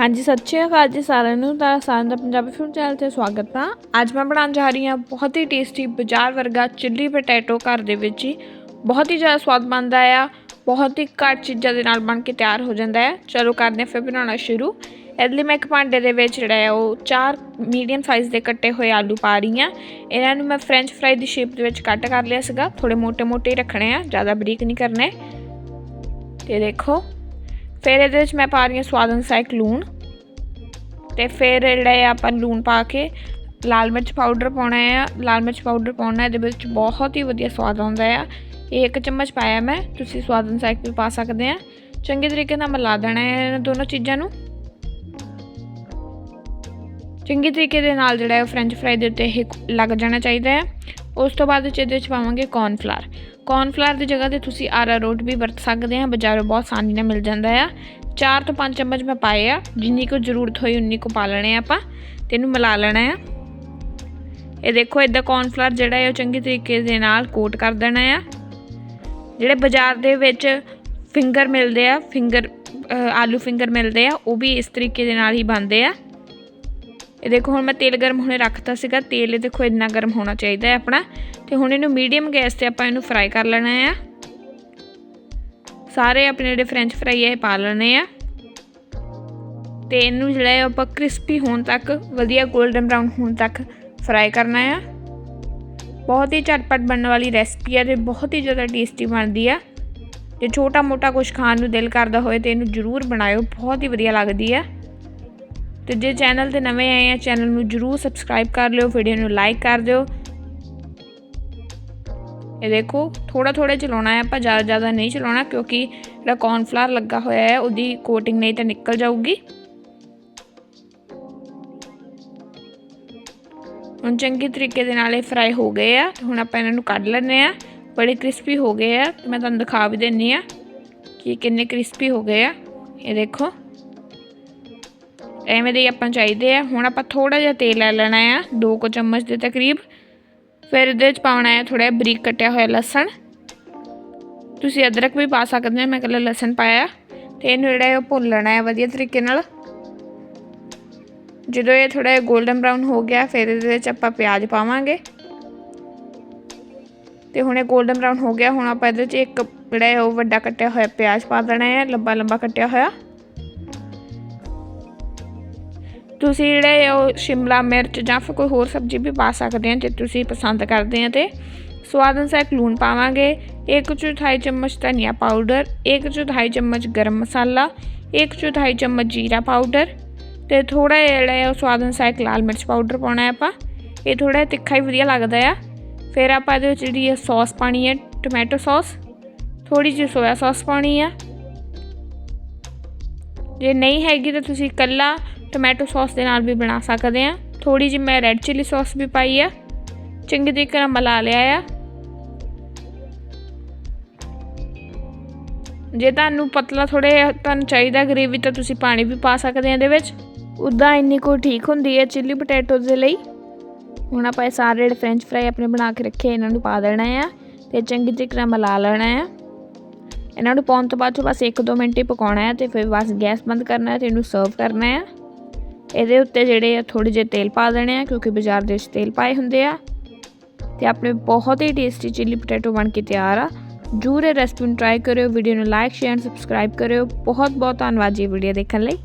ਹਾਂਜੀ, ਸਤਿ ਸ਼੍ਰੀ ਅਕਾਲ ਜੀ ਸਾਰਿਆਂ ਨੂੰ। ਤਾਂ ਸਾਰਿਆਂ ਦਾ ਪੰਜਾਬੀ ਫੂਡ ਚੈਨਲ ਤੇ ਸਵਾਗਤ ਆ। ਅੱਜ ਮੈਂ ਬਣਾਉਣ ਜਾ ਰਹੀ ਹਾਂ ਬਹੁਤ ਹੀ ਟੇਸਟੀ ਬਾਜ਼ਾਰ ਵਰਗਾ ਚਿੱਲੀ ਪੋਟੈਟੋ ਘਰ ਦੇ ਵਿੱਚ ਹੀ। ਬਹੁਤ ਹੀ ਜ਼ਿਆਦਾ ਸਵਾਦ ਬਣਦਾ ਆ। ਬਹੁਤ ਹੀ ਘੱਟ ਚੀਜ਼ਾਂ ਦੇ ਨਾਲ ਬਣ ਕੇ ਤਿਆਰ ਹੋ ਜਾਂਦਾ ਆ। ਚਲੋ ਕਰਦੇ ਹਾਂ ਫਿਰ ਬਣਾਉਣਾ ਸ਼ੁਰੂ। ਇਹਦੇ ਲਈ ਮੈਂ ਇੱਕ ਭਾਂਡੇ ਦੇ ਵਿੱਚ ਜਿਹੜਾ ਆ ਉਹ ਚਾਰ ਮੀਡੀਅਮ ਸਾਈਜ਼ ਦੇ ਕੱਟੇ ਹੋਏ ਆਲੂ ਪਾ ਰਹੀ ਹਾਂ। ਇਹਨਾਂ ਨੂੰ ਮੈਂ ਫ੍ਰੈਂਚ ਫਰਾਈ ਦੀ ਸ਼ੇਪ ਦੇ ਵਿੱਚ ਕੱਟ ਕਰ ਲਿਆ ਸੀਗਾ। ਥੋੜੇ ਮੋٹے ਮੋٹے ਰੱਖਣੇ ਆ, ਜ਼ਿਆਦਾ ਬਰੀਕ ਨਹੀਂ ਕਰਨੇ। ਤੇ ਦੇਖੋ। ਫਿਰ ਇਹਦੇ ਵਿੱਚ ਮੈਂ ਪਾ ਰਹੀ ਹਾਂ ਸਵਾਦ ਅਨੁਸਾਰ ਲੂਣ ਤੇ ਫਿਰ ਜਿਹੜਾ ਹੈ ਆਪਾਂ ਲੂਣ ਪਾ ਕੇ ਲਾਲ ਮਿਰਚ ਪਾਊਡਰ ਪਾਉਣਾ ਹੈ ਲਾਲ ਮਿਰਚ ਪਾਊਡਰ ਪਾਉਣਾ, ਇਹਦੇ ਵਿੱਚ ਬਹੁਤ ਹੀ ਵਧੀਆ ਸਵਾਦ ਆਉਂਦਾ ਹੈ ਇਹ ਇੱਕ ਚਮਚ ਪਾਇਆ ਮੈਂ, ਤੁਸੀਂ ਸਵਾਦ ਅਨੁਸਾਰ ਵੀ ਪਾ ਸਕਦੇ ਆ। ਚੰਗੇ ਤਰੀਕੇ ਨਾਲ ਮਿਲਾ ਦੇਣਾ ਹੈ ਇਹਨਾਂ ਦੋਨੋਂ ਚੀਜ਼ਾਂ ਨੂੰ। ਚੰਗੀ ਤਰੀਕੇ ਦੇ ਨਾਲ ਜਿਹੜਾ ਹੈ ਫ੍ਰੈਂਚ ਫਰਾਈ ਦੇ ਉੱਤੇ ਇਹ ਲੱਗ ਜਾਣਾ ਚਾਹੀਦਾ ਹੈ ਉਸ ਤੋਂ ਬਾਅਦ ਵਿੱਚ ਇਹਦੇ ਵਿੱਚ ਪਾਵਾਂਗੇ ਕੌਰਨਫਲਾਰ ਕੌਰਨਫਲਾਰ ਦੀ ਜਗ੍ਹਾ ਤੇ ਤੁਸੀਂ ਆਰਾ ਰੋਟ ਵੀ ਵਰਤ ਸਕਦੇ ਆ, ਬਾਜ਼ਾਰੋਂ ਬਹੁਤ ਆਸਾਨੀ ਨਾਲ ਮਿਲ ਜਾਂਦਾ ਆ। 4 ਤੋਂ 5 ਚਮਚ ਮੈਂ ਪਾਏ ਆ, ਜਿੰਨੀ ਕੋ ਜ਼ਰੂਰਤ ਹੋਈ ਉਨੀ ਕੋ ਪਾ ਲੈਣੇ ਆ ਆਪਾਂ, ਤੇ ਇਹਨੂੰ ਮਿਲਾ ਲੈਣਾ ਆ। ਇਹ ਦੇਖੋ ਇਦਾਂ ਕੌਰਨਫਲਾਰ ਜਿਹੜਾ ਹੈ ਉਹ ਚੰਗੀ ਤਰੀਕੇ ਦੇ ਨਾਲ ਕੋਟ ਕਰ ਦੇਣਾ ਆ। ਜਿਹੜੇ ਬਾਜ਼ਾਰ ਦੇ ਵਿੱਚ ਫਿੰਗਰ ਮਿਲਦੇ ਆ ਫਿੰਗਰ ਆਲੂ ਫਿੰਗਰ ਮਿਲਦੇ ਆ, ਉਹ ਵੀ ਇਸ ਤਰੀਕੇ ਦੇ ਨਾਲ ਹੀ ਬਣਦੇ ਆ। ਇਹ ਦੇਖੋ, ਹੁਣ ਮੈਂ ਤੇਲ ਗਰਮ ਹੋਣੇ ਰੱਖਤਾ ਸੀਗਾ। ਤੇਲ ਇਹ ਦੇਖੋ, ਇੰਨਾ ਗਰਮ ਹੋਣਾ ਚਾਹੀਦਾ ਹੈ ਆਪਣਾ। ਤੇ ਹੁਣ ਇਹਨੂੰ ਮੀਡੀਅਮ ਗੈਸ ਤੇ ਆਪਾਂ ਇਹਨੂੰ ਫਰਾਈ ਕਰ ਲੈਣਾ ਆ। ਸਾਰੇ ਆਪਣੇ ਜਿਹੜੇ ਫ੍ਰੈਂਚ ਫਰਾਈ ਇਹ ਪਾ ਲੈਣੇ ਆ। ਤੇ ਇਹਨੂੰ ਜਿਹੜਾ ਹੈ, ਆਪਾਂ ਕ੍ਰਿਸਪੀ ਹੋਣ ਤੱਕ, ਵਧੀਆ 골ਡਨ ਬ੍ਰਾਊਨ ਹੋਣ ਤੱਕ ਫਰਾਈ ਕਰਨਾ ਆ। ਬਹੁਤ ਹੀ ਝਟਪਟ ਬਣਨ ਵਾਲੀ ਰੈਸਪੀ ਹੈ ਤੇ ਬਹੁਤ ਹੀ ਜ਼ਿਆਦਾ ਟੇਸਟੀ ਬਣਦੀ ਆ। ਜੇ ਛੋਟਾ ਮੋਟਾ ਕੁਝ ਖਾਣ ਨੂੰ ਦਿਲ ਕਰਦਾ ਹੋਏ ਤੇ ਇਹਨੂੰ ਜ਼ਰੂਰ ਬਣਾਇਓ, ਬਹੁਤ ਹੀ ਵਧੀਆ ਲੱਗਦੀ ਆ। ਤੇ ਜੇ ਚੈਨਲ ਤੇ ਨਵੇਂ ਆਏ ਆ, ਚੈਨਲ ਨੂੰ ਜਰੂਰ ਸਬਸਕ੍ਰਾਈਬ ਕਰ ਲਿਓ ਵੀਡੀਓ ਨੂੰ ਲਾਈਕ ਕਰ ਦਿਓ। ਇਹ ਦੇਖੋ ਥੋੜਾ ਥੋੜਾ ਚਲਾਉਣਾ ਹੈ, ਆਪਾਂ ਜ਼ਿਆਦਾ ਜ਼ਿਆਦਾ ਨਹੀਂ ਚਲਾਉਣਾ ਕਿਉਂਕਿ ਜਿਹੜਾ ਕੌਰਨਫਲਾਰ ਲੱਗਾ ਹੋਇਆ ਹੈ, ਉਹਦੀ ਕੋਟਿੰਗ ਨਹੀਂ ਤਾਂ ਨਿਕਲ ਜਾਊਗੀ। ਹੁਣ ਚੰਗੀ ਤਰੀਕੇ ਦੇ ਨਾਲ ਇਹ ਫਰਾਈ ਹੋ ਗਏ ਆ, ਹੁਣ ਆਪਾਂ ਇਹਨਾਂ ਨੂੰ ਕੱਢ ਲੈਣੇ ਆ ਬੜੇ ਕ੍ਰਿਸਪੀ ਹੋ ਗਏ ਆ, ਤੇ ਮੈਂ ਤੁਹਾਨੂੰ ਦਿਖਾ ਵੀ ਦਿੰਨੀ ਆ ਕਿ ਕਿੰਨੇ ਕ੍ਰਿਸਪੀ ਹੋ ਗਏ ਆ। ਇਹ ਦੇਖੋ। ਐਵੇਂ ਦੇ ਆਪਾਂ ਚਾਹੀਦੇ ਆ। ਹੁਣ ਆਪਾਂ ਥੋੜਾ ਜਿਹਾ ਤੇਲ ਲੈ ਲੈਣਾ ਆ 2 ਕੁ ਚਮਚ ਦੇ ਤਕਰੀਬ। ਫਿਰ ਇਹਦੇ ਵਿੱਚ ਪਾਉਣਾ ਹੈ ਥੋੜਾ ਬਰੀਕ ਕੱਟਿਆ ਹੋਇਆ ਲਸਣ। ਤੁਸੀਂ ਅਦਰਕ ਵੀ ਪਾ ਸਕਦੇ ਹੋ, ਮੈਂ ਕੱਲਾ ਲਸਣ ਪਾਇਆ ਤੇ ਇਹਨੂੰ ਜਿਹੜਾ ਉਹ ਭੁੰਨ ਲੈਣਾ ਹੈ ਵਧੀਆ ਤਰੀਕੇ ਨਾਲ। ਜਦੋਂ ਇਹ ਥੋੜਾ 골ਡਨ ਬ੍ਰਾਊਨ ਹੋ ਗਿਆ, ਫਿਰ ਇਹਦੇ ਵਿੱਚ ਆਪਾਂ ਪਿਆਜ਼ ਪਾਵਾਂਗੇ। ਤੇ ਹੁਣ ਇਹ 골ਡਨ ਬ੍ਰਾਊਨ ਹੋ ਗਿਆ, ਹੁਣ ਆਪਾਂ ਇਹਦੇ ਵਿੱਚ ਇੱਕ ਜਿਹੜਾ ਹੈ ਉਹ ਵੱਡਾ ਕੱਟਿਆ ਹੋਇਆ ਪਿਆਜ਼ ਪਾ ਦੇਣਾ ਹੈ ਲੰਬਾ ਲੰਬਾ ਕੱਟਿਆ ਹੋਇਆ। ਤੁਸੀਂ ਜਿਹੜੇ ਉਹ ਸ਼ਿਮਲਾ ਮਿਰਚ ਜਾਂ ਫਿਰ ਕੋਈ ਹੋਰ ਸਬਜ਼ੀ ਵੀ ਪਾ ਸਕਦੇ ਆ ਜੇ ਤੁਸੀਂ ਪਸੰਦ ਕਰਦੇ ਆ ਤੇ ਸਵਾਦ ਅਨੁਸਾਰ ਲੂਣ ਪਾਵਾਂਗੇ, ਇੱਕ ਚੌਥਾਈ ਚਮਚ ਧਨੀਆ ਪਾਊਡਰ, ਇੱਕ ਚੌਥਾਈ ਚਮਚ ਗਰਮ ਮਸਾਲਾ, ਇੱਕ ਚੌਥਾਈ ਚਮਚ ਜੀਰਾ ਪਾਊਡਰ ਤੇ ਥੋੜਾ ਜਿਹੜਾ ਹੈ ਉਹ ਸਵਾਦ ਅਨੁਸਾਰ ਲਾਲ ਮਿਰਚ ਪਾਊਡਰ ਪਾਉਣਾ ਹੈ ਆਪਾਂ। ਇਹ ਥੋੜਾ ਤਿੱਖਾ ਹੀ ਵਧੀਆ ਲੱਗਦਾ ਆ। ਫਿਰ ਆਪਾਂ ਇਹਦੇ ਵਿੱਚ ਜਿਹੜੀ ਸੌਸ ਪਾਣੀ ਹੈ, ਟੋਮੈਟੋ ਸੌਸ ਥੋੜੀ ਜਿਹੀ ਸੋਇਆ ਸੌਸ ਪਾਣੀ ਆ। ਜੇ ਨਹੀਂ ਹੈਗੀ ਤਾਂ ਤੁਸੀਂ ਕੱਲਾ ਟੋਮੈਟੋ ਸੌਸ ਦੇ ਨਾਲ ਵੀ ਬਣਾ ਸਕਦੇ ਆ ਥੋੜੀ ਜਿਹੀ ਮੈਂ ਰੈੱਡ ਚਿੱਲੀ ਸੌਸ ਵੀ ਪਾਈ ਆ। ਚੰਗੀ ਤਰੀਕੇ ਨਾਲ ਮਿਲਾ ਲਿਆ ਆ। ਜੇ ਤੁਹਾਨੂੰ ਪਤਲਾ ਥੋੜੇ ਤੁਹਾਨੂੰ ਚਾਹੀਦਾ ਗ੍ਰੇਵੀ ਤਾਂ ਤੁਸੀਂ ਪਾਣੀ ਵੀ ਪਾ ਸਕਦੇ ਆ ਇਹਦੇ ਵਿੱਚ। ਉਦਾਂ ਇੰਨੀ ਕੋ ਠੀਕ ਹੁੰਦੀ ਹੈ ਚਿੱਲੀ ਪੋਟੈਟੋ ਦੇ ਲਈ। ਹੁਣ ਆਪਾਂ ਇਹ ਸਾਰੇ ਜਿਹੜੇ ਫ੍ਰੈਂਚ ਫਰਾਈ ਆਪਣੇ ਬਣਾ ਕੇ ਰੱਖੇ ਇਹਨਾਂ ਨੂੰ ਪਾ ਦੇਣਾ ਆ। ਤੇ ਚੰਗੀ ਤਰੀਕੇ ਨਾਲ ਮਿਲਾ ਲੈਣਾ ਆ। ਇਹਨਾਂ ਨੂੰ ਪਾਉਣ ਤੋਂ ਬਾਅਦ ਬਸ 1-2 ਮਿੰਟ ਹੀ ਪਕਾਉਣਾ ਹੈ ਤੇ ਫਿਰ ਬਸ ਗੈਸ ਬੰਦ ਕਰਨਾ ਹੈ ਤੇ ਇਹਨੂੰ ਸਰਵ ਕਰਨਾ ਹੈ ਇਹਦੇ ਉੱਤੇ ਜਿਹੜੇ ਆ ਥੋੜੇ ਜਿਹੇ ਤੇਲ ਪਾ ਦੇਣੇ ਆ, ਕਿਉਂਕਿ ਬਾਜ਼ਾਰ ਦੇ ਵਿੱਚ ਤੇਲ ਪਾਏ ਹੁੰਦੇ ਆ। ਤੇ ਆਪਣੇ ਬਹੁਤ ਹੀ ਟੇਸਟੀ ਚਿੱਲੀ ਪੋਟੈਟੋ ਬਣ ਕੇ ਤਿਆਰ ਆ। ਜਰੂਰ ਇਹ ਰੈਸਪੀ ਨੂੰ ਟਰਾਈ ਕਰਿਓ ਵੀਡੀਓ ਨੂੰ ਲਾਈਕ ਸ਼ੇਅਰ ਸਬਸਕ੍ਰਾਈਬ ਕਰਿਓ। ਬਹੁਤ ਬਹੁਤ ਧੰਨਵਾਦ ਜੀ ਵੀਡੀਓ ਦੇਖਣ ਲਈ।